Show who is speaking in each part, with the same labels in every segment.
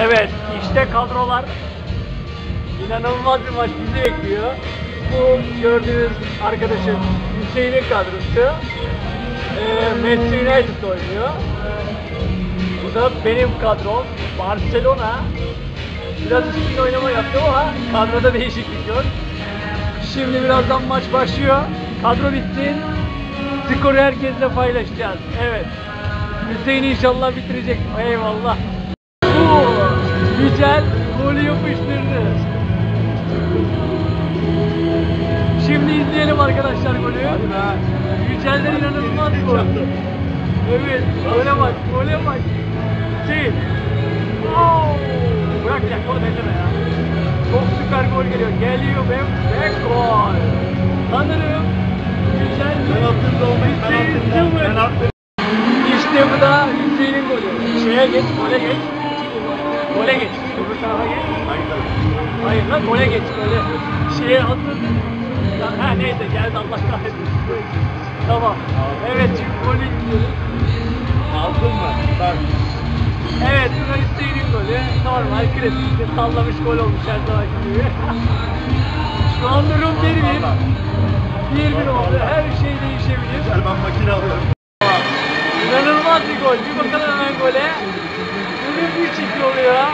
Speaker 1: Evet, işte kadrolar. İnanılmaz bir maç bizi bekliyor. Bu gördüğünüz arkadaşım Hüseyin'in kadrosu. Ee, Manchester United oynuyor. Bu da benim kadrom. Barcelona. Biraz üstün oynama yaptı ama kadroda değişiklik yok. Şimdi birazdan maç başlıyor. Kadro bitsin. Skoru herkesle paylaşacağız. Evet. Hüseyin inşallah bitirecek. Eyvallah. Yücel golü yapıştırdı. Şimdi izleyelim arkadaşlar golü. Yücel'den inanılmaz gol. Evet, gole bak, gole bak. Hüseyin. Oo, bırak ya, gol elleme ya. Çok süper gol geliyor. Geliyor ve, ve gol. Sanırım Yücel
Speaker 2: Ben attım da olmayı ben attım. Ben attım.
Speaker 1: İşte bu da Hüseyin'in golü. Şeye geç, gole geç. Öbür tarafa geç.
Speaker 2: Hangi taraf?
Speaker 1: Hayır lan gole geç gole. Şeye atın. Ha neyse geldi Allah kahretsin. Tamam. Evet şimdi golü izliyoruz.
Speaker 2: Aldın mı? Bak.
Speaker 1: Evet Hüseyin'in golü. Normal klasik sallamış gol olmuş her zaman gibi. Şu an durum 1-1. 1-1 oldu. Her şey değişebilir.
Speaker 2: Gel ben makine alıyorum.
Speaker 1: İnanılmaz bir gol. Bir bakalım hemen gole. Bir çift oluyor.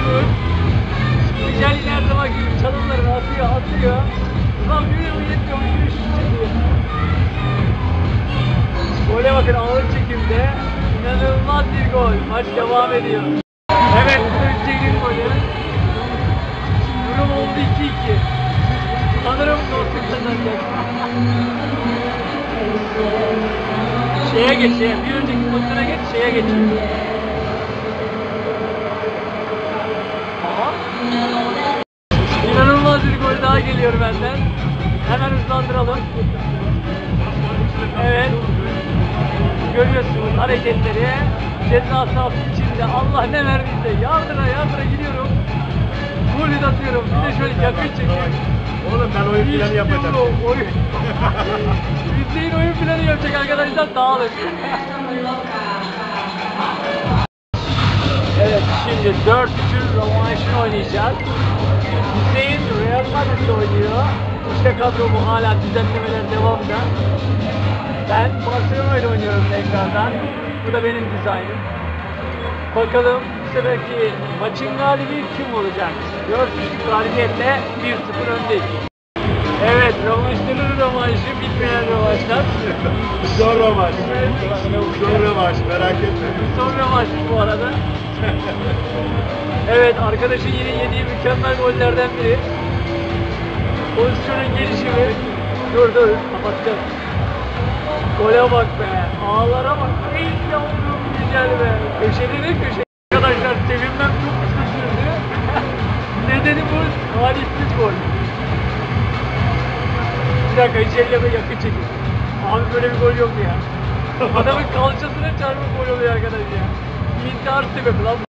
Speaker 1: İşte görüyorsunuz. Güzel yine her zaman gibi çalımlarını atıyor, atıyor. Ulan yürüyor mu yetmiyor mu yürüyüş çekiyor. Gole bakın ağır çekimde. İnanılmaz bir gol. Maç devam ediyor. Evet bu Hüseyin'in golü. Durum oldu 2-2. Sanırım Dortmund kazanacak. Şeye geç, şeye. Bir önceki pozisyona geç, şeye geç. Hızlandıralım. Evet. Görüyorsunuz hareketleri. Ceza sahası içinde. Allah ne verdiyse yardıra yardıra gidiyorum. Golü atıyorum. Bir de şöyle yakın çekiyorum.
Speaker 2: Oğlum ben oyun planı yapacağım.
Speaker 1: oyun. Hüseyin oyun planı yapacak arkadaşlar dağılın. evet şimdi 4-3'ün rövanşını oynayacağız. Hüseyin Real Madrid'de oynuyor. İşte kadro bu hala düzenlemeler devamda. Ben Barcelona'yla oynuyorum tekrardan. Bu da benim dizaynım. Bakalım bu seferki maçın galibi kim olacak? 4-3 galibiyetle 1-0 öndeyiz. Evet, rövanşların rövanşı, bitmeyen rövanşlar.
Speaker 2: Zor rövanş. Zor rövanş merak etme.
Speaker 1: Son rövanş bu arada. evet, arkadaşın yine yediği mükemmel gollerden biri. Pozisyonun gelişimi. Dur dur, kapatacağız. Gole bak be, ağlara bak. Ey yavrum güzel be. Köşede ne köşe? Arkadaşlar sevinmem çok sürdü. Nedeni bu talihsiz gol. Bir dakika hiç elleme yakın çekin. Abi böyle bir gol yok ya. Adamın kalçasına çarpıp gol oluyor arkadaş ya. İntihar sebebi lan.